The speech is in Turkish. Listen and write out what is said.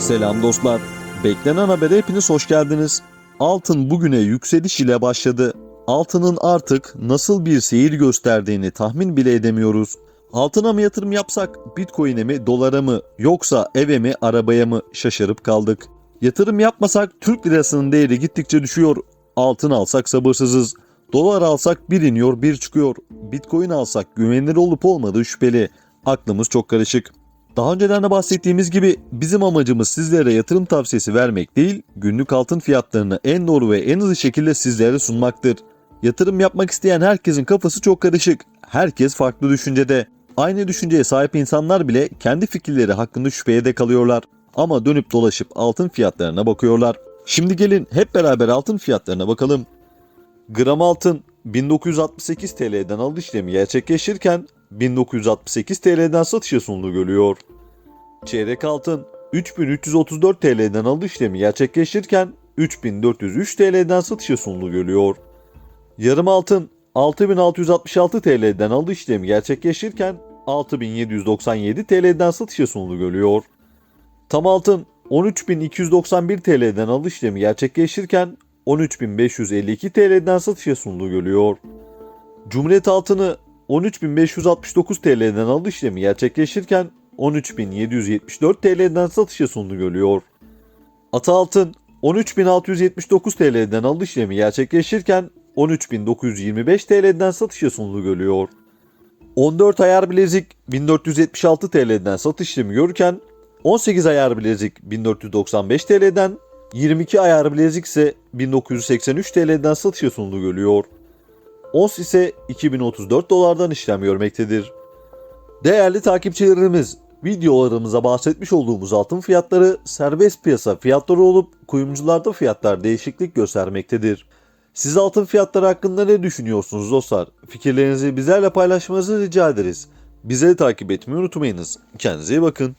Selam dostlar. Beklenen habere hepiniz hoş geldiniz. Altın bugüne yükseliş ile başladı. Altının artık nasıl bir seyir gösterdiğini tahmin bile edemiyoruz. Altına mı yatırım yapsak, bitcoin'e mi, dolara mı, yoksa eve mi, arabaya mı şaşırıp kaldık. Yatırım yapmasak Türk lirasının değeri gittikçe düşüyor. Altın alsak sabırsızız. Dolar alsak bir iniyor bir çıkıyor. Bitcoin alsak güvenilir olup olmadığı şüpheli. Aklımız çok karışık. Daha önceden de bahsettiğimiz gibi bizim amacımız sizlere yatırım tavsiyesi vermek değil, günlük altın fiyatlarını en doğru ve en hızlı şekilde sizlere sunmaktır. Yatırım yapmak isteyen herkesin kafası çok karışık. Herkes farklı düşüncede. Aynı düşünceye sahip insanlar bile kendi fikirleri hakkında şüpheye de kalıyorlar. Ama dönüp dolaşıp altın fiyatlarına bakıyorlar. Şimdi gelin hep beraber altın fiyatlarına bakalım. Gram altın 1968 TL'den alış işlemi gerçekleşirken 1968 TL'den satışa sunulu görüyor. Çeyrek altın 3334 TL'den alış işlemi gerçekleşirken 3403 TL'den satışa sunulu görüyor. Yarım altın 6666 TL'den alış işlemi gerçekleşirken 6797 TL'den satışa sunulu görüyor. Tam altın 13291 TL'den alış işlemi gerçekleşirken 13552 TL'den satışa sunulu görüyor. Cumhuriyet altını 13569 TL'den alış işlemi gerçekleşirken 13774 TL'den satışa sunulu görüyor. Ata altın 13679 TL'den alış işlemi gerçekleşirken 13925 TL'den satışa sunulu görüyor. 14 ayar bilezik 1476 TL'den satış işlemi görürken 18 ayar bilezik 1495 TL'den 22 ayar bilezik ise 1983 TL'den satışa sunulu görüyor. Ons ise 2034 dolardan işlem görmektedir. Değerli takipçilerimiz, videolarımıza bahsetmiş olduğumuz altın fiyatları serbest piyasa fiyatları olup kuyumcularda fiyatlar değişiklik göstermektedir. Siz altın fiyatları hakkında ne düşünüyorsunuz dostlar? Fikirlerinizi bizlerle paylaşmanızı rica ederiz. Bizleri takip etmeyi unutmayınız. Kendinize iyi bakın.